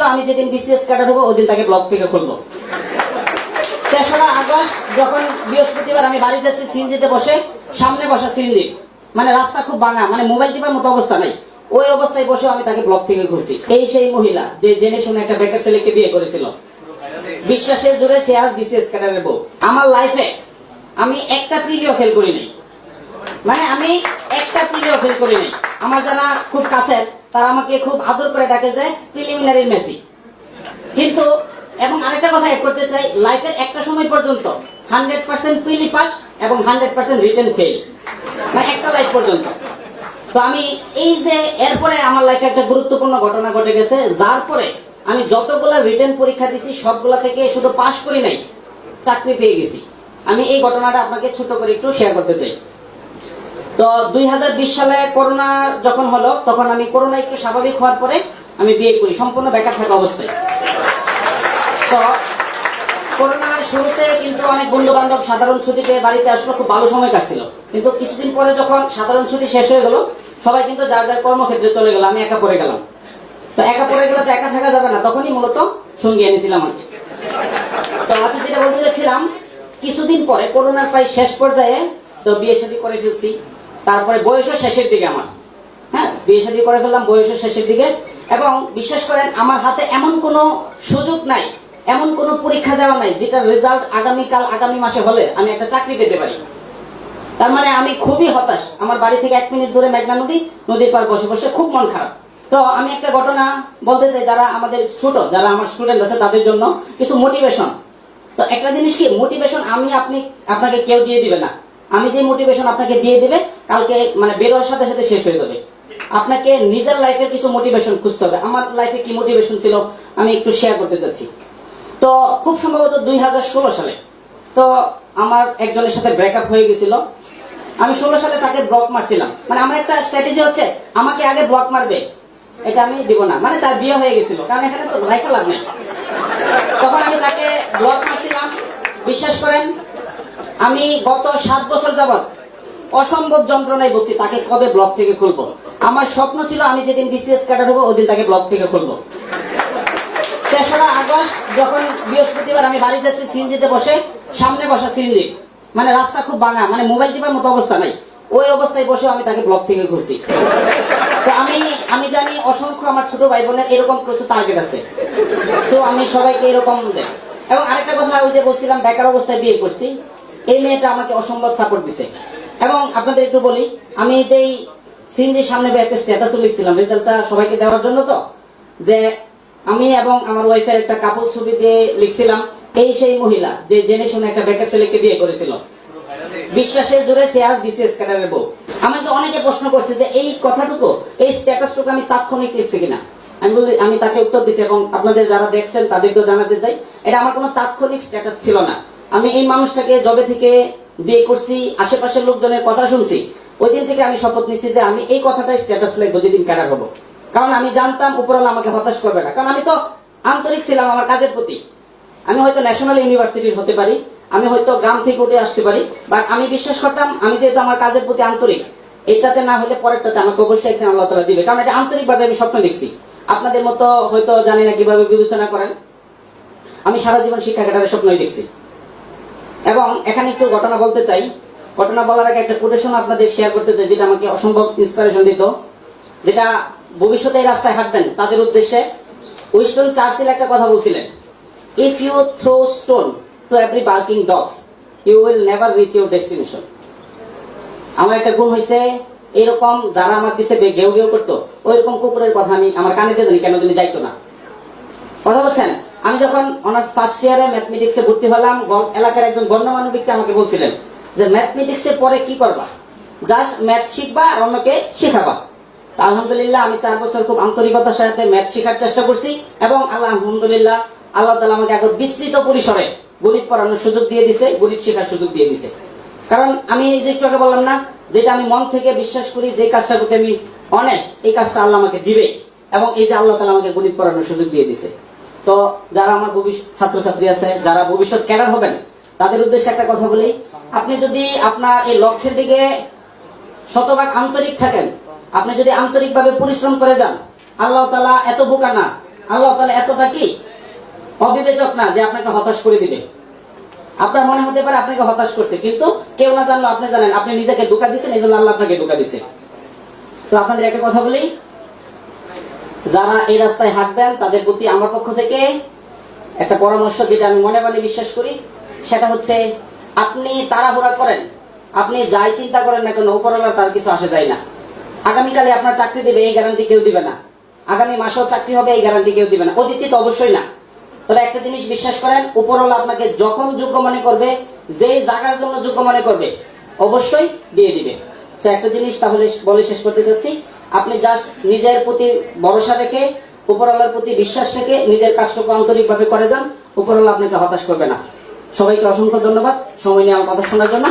ছিল আমি যেদিন বিসিএস ক্যাডার হব ওদিন তাকে ব্লক থেকে খুলবো। তেসরা আগস্ট, যখন বৃহস্পতিবার আমি বাড়ি যাচ্ছি সিনজিতে বসে, সামনে বসা সিনজি মানে রাস্তা খুব ভাঙা মানে মোবাইল টিপার মতো অবস্থা নাই। ওই অবস্থায় বসে আমি তাকে ব্লক থেকে ঘুরছি এই সেই মহিলা, যে জেনে শুনে একটা বেকার ছেলেকে বিয়ে করেছিল। বিশ্বাসের জোরে সে আজ বিসিএস ক্যাডারের বউ আমার লাইফে আমি একটা প্রিলিও ফেল করি নাই। মানে আমি একটা প্রিলিও ফেল করি নাই। আমার যারা খুব কাছের তারা আমাকে খুব আদর করে ডাকে যে প্রিলিমিনারি মেসি কিন্তু এবং আরেকটা কথা এড করতে চাই লাইফের একটা সময় পর্যন্ত হান্ড্রেড পার্সেন্ট প্রিলি পাস এবং হান্ড্রেড পার্সেন্ট রিটার্ন ফেল মানে একটা লাইফ পর্যন্ত। তো আমি এই যে এরপরে আমার লাইফে একটা গুরুত্বপূর্ণ ঘটনা ঘটে গেছে, যার পরে আমি যতগুলা রিটার্ন পরীক্ষা দিছি, সবগুলা থেকে শুধু পাস করি নাই, চাকরি পেয়ে গেছি। আমি এই ঘটনাটা আপনাকে ছোট করে একটু শেয়ার করতে চাই। তো দুই হাজার বিশ সালে করোনা যখন হলো, তখন আমি করোনা একটু স্বাভাবিক হওয়ার পরে আমি বিয়ে করি, সম্পূর্ণ বেকার থাকা অবস্থায়। তো করোনার শুরুতে কিন্তু অনেক বন্ধু বান্ধব সাধারণ ছুটিতে বাড়িতে আসলো, খুব ভালো সময় কাটছিল। কিন্তু কিছুদিন পরে যখন সাধারণ ছুটি শেষ হয়ে গেল, সবাই কিন্তু যার যার কর্মক্ষেত্রে চলে গেল, আমি একা পড়ে গেলাম। তো একা পড়ে গেলে তো একা থাকা যাবে না, তখনই মূলত সঙ্গী এনেছিলাম আর তো আচ্ছা যেটা বলতে চাচ্ছিলাম, কিছুদিন পরে করোনার প্রায় শেষ পর্যায়ে তো বিয়ে শাদী করে ফেলছি। তারপরে বয়সও শেষের দিকে আমার। হ্যাঁ বিয়ে শাদী করে ফেললাম, বয়সও শেষের দিকে। এবং বিশ্বাস করেন, আমার হাতে এমন কোনো সুযোগ নাই, এমন কোনো পরীক্ষা দেওয়া নাই, যেটার রেজাল্ট আগামীকাল, আগামী মাসে হলে আমি একটা চাকরি পেতে পারি। তার মানে আমি খুবই হতাশ। আমার বাড়ি থেকে এক মিনিট দূরে মেঘনা নদী, নদীর পার বসে বসে খুব মন খারাপ। তো আমি একটা ঘটনা বলতে চাই, যারা আমাদের ছোট, যারা আমার স্টুডেন্ট আছে, তাদের জন্য কিছু মোটিভেশন তো একটা জিনিস কি মোটিভেশন আমি আপনি, আপনাকে কেউ দিয়ে দিবে না। আমি যে মোটিভেশন আপনাকে দিয়ে দিবে, কালকে মানে বেরোয়ার সাথে সাথে শেষ হয়ে যাবে। আপনাকে নিজের লাইফের কিছু মোটিভেশন খুঁজতে হবে। আমার লাইফে কি মোটিভেশন ছিল, আমি একটু শেয়ার করতে চাচ্ছি। তো খুব সম্ভবত দুই হাজার ষোলো সালে, তো আমার একজনের সাথে ব্রেকআপ হয়ে গেছিল। আমি ষোলো সালে তাকে ব্লক মারছিলাম। মানে আমার একটা স্ট্র্যাটেজি হচ্ছে, আমাকে আগে ব্লক মারবে। এটা আমি দিব না। মানে তার বিয়ে হয়ে গেছিল। কারণ এখানে তো লাইফে নেই। তখন আমি তাকে ব্লক মারছিলাম। বিশ্বাস করেন আমি গত সাত বছর যাবৎ অসম্ভব যন্ত্রণায় বলছি তাকে কবে ব্লক থেকে খুলবো? আমার স্বপ্ন ছিল আমি যেদিন বিসিএস ক্যাডার হব, ওদিন তাকে ব্লক থেকে খুলবো। তেসরা আগস্ট যখন বৃহস্পতিবার আমি বাড়ি যাচ্ছি সিনজিতে বসে, সামনে বসা সিনজি মানে রাস্তা খুব ভাঙা মানে মোবাইল টিপার মতো অবস্থা নাই। ওই অবস্থায় বসে আমি তাকে ব্লক থেকে ঘুরছি তো আমি আমি জানি অসংখ্য আমার ছোট ভাই বোনের এরকম কিছু টার্গেট আছে। তো আমি সবাইকে এরকম দেয় এবং আরেকটা কথা ওই যে বলছিলাম, বেকার অবস্থায় বিয়ে করছি। এই মেয়েটা আমাকে অসম্ভব সাপোর্ট দিছে। এবং আপনাদের একটু বলি, আমি যেই সিনজির সামনে একটা স্ট্যাটাস লিখছিলাম রেজাল্টটা সবাইকে দেওয়ার জন্য তো, যে আমি এবং আমার ওয়াইফের একটা কাপল ছবি দিয়ে লিখছিলাম, এই সেই মহিলা, যে জেনে শুনে একটা বেকার ছেলেকে বিয়ে করেছিল। বিশ্বাসের জোরে সে আজ বিসিএস ক্যাডারের বউ। আমাকে অনেকে প্রশ্ন করছে যে এই কথাটুকু, এই স্ট্যাটাসটুকু আমি তাৎক্ষণিক লিখছি কিনা। আমি আমি তাকে উত্তর দিছি এবং আপনাদের যারা দেখছেন তাদেরকেও জানাতে চাই, এটা আমার কোনো তাৎক্ষণিক স্ট্যাটাস ছিল না। আমি এই মানুষটাকে জবে থেকে বিয়ে করছি, আশেপাশের লোকজনের কথা শুনছি। ওই দিন থেকে আমি শপথ নিচ্ছি যে আমি এই কথাটাই স্ট্যাটাস লিখব যেদিন ক্যাডার হব। কারণ আমি জানতাম উপরওয়ালা আমাকে হতাশ করবে না। কারণ আমি তো আন্তরিক ছিলাম আমার কাজের প্রতি। আমি হয়তো ন্যাশনাল ইউনিভার্সিটির হতে পারি, আমি হয়তো গ্রাম থেকে উঠে আসতে পারি বাট আমি বিশ্বাস করতাম আমি যেহেতু আমার কাজের প্রতি আন্তরিক, এটাতে না হলে পরেরটাতে আমাকে অবশ্যই একদিন আল্লাহ তালা দিবে। কারণ এটা আন্তরিকভাবে আমি স্বপ্ন দেখছি। আপনাদের মতো হয়তো জানি না কীভাবে বিবেচনা করেন। আমি সারা জীবন শিক্ষা কেটারের স্বপ্নই দেখছি। এবং এখানে একটু ঘটনা বলতে চাই। ঘটনা বলার আগে একটা কোটেশন আপনাদের শেয়ার করতে চাই, যেটা আমাকে অসম্ভব ইন্সপিরেশন দিত। যেটা ভবিষ্যতে এই রাস্তায় হাঁটবেন, তাদের উদ্দেশ্যে উইস্টন চার্চিল একটা কথা বলছিলেন if you throw stone to every barking dogs you will never reach your destination আমার একটা গুণ হয়েছে এরকম যারা আমার পিছে বে- ঘেউ ঘেউ করতো, ওইরকম কুকুরের কথা আমি আমার কানেতে জানি, কেন জানি যাইতো না। কথা বলছেন? আমি যখন অনার্স ফার্স্ট ইয়ারে ম্যাথমেটিক্সে ভর্তি হলাম এলাকার একজন গণ্যমান্য ব্যক্তি আমাকে বলছিলেন যে ম্যাথমেটিক্সে পরে কি করবা? জাস্ট ম্যাথ শিখবা আর অন্যকে শেখাবা। আলহামদুলিল্লাহ আমি চার বছর খুব আন্তরিকতার সাথে ম্যাথ শেখার চেষ্টা করছি এবং আল্লাহ আলহামদুলিল্লাহ আল্লাহ তালা আমাকে এখন বিস্তৃত পরিসরে গণিত পড়ানোর সুযোগ দিয়ে দিছে, গণিত শেখার সুযোগ দিয়ে দিছে। কারণ আমি এই যে একটু আগে বললাম না, যেটা আমি মন থেকে বিশ্বাস করি যে কাজটা করতে আমি অনেস্ট এই কাজটা আল্লাহ আমাকে দিবে এবং এই যে আল্লাহ তালা আমাকে গণিত পড়ানোর সুযোগ দিয়ে দিছে। তো যারা আমার ভবিষ্যৎ ছাত্রছাত্রী আছে, যারা ভবিষ্যৎ ক্যাডার হবেন, তাদের উদ্দেশ্যে একটা কথা বলি। আপনি যদি আপনার এই লক্ষ্যের দিকে শতভাগ আন্তরিক থাকেন, আপনি যদি আন্তরিকভাবে পরিশ্রম করে যান, আল্লাহ তালা এত বোকা না, আল্লাহ তালা এতটা কি? অবিবেচক না যে আপনাকে হতাশ করে দিবে। আপনার মনে হতে পারে আপনাকে হতাশ করছে, কিন্তু কেউ না জানলো আপনি জানেন, আপনি নিজেকে ধোকা দিচ্ছেন এই জন্য আল্লাহ আপনাকে ধোকা দিচ্ছে তো আপনাদের একটা কথা বলি যারা এই রাস্তায় হাঁটবেন, তাদের প্রতি আমার পক্ষ থেকে একটা পরামর্শ যেটা আমি মনে মনে বিশ্বাস করি, সেটা হচ্ছে আপনি তাড়াহুড়া করেন। আপনি যাই চিন্তা করেন না কেন উপরওয়ালার তার কিছু আসে যায় না। আগামীকালে আপনার চাকরি দেবে, এই গ্যারান্টি কেউ দিবে না। আগামী মাসেও চাকরি হবে, এই গ্যারান্টি কেউ দিবে না। অতীতে তো অবশ্যই না। তবে একটা জিনিস বিশ্বাস করেন, উপরওয়ালা আপনাকে যখন যোগ্য মনে করবে যে জায়গার জন্য যোগ্য মনে করবে, অবশ্যই দিয়ে দিবে। তো একটা জিনিস তাহলে বলে শেষ করতে চাচ্ছি আপনি জাস্ট নিজের প্রতি ভরসা রেখে, উপরওয়ালার প্রতি বিশ্বাস রেখে নিজের কাজটুকু আন্তরিকভাবে করে যান, উপরওয়ালা আপনাকে হতাশ করবে না। সবাইকে অসংখ্য ধন্যবাদ। সময় নিয়ে আমার কথা শোনার জন্য।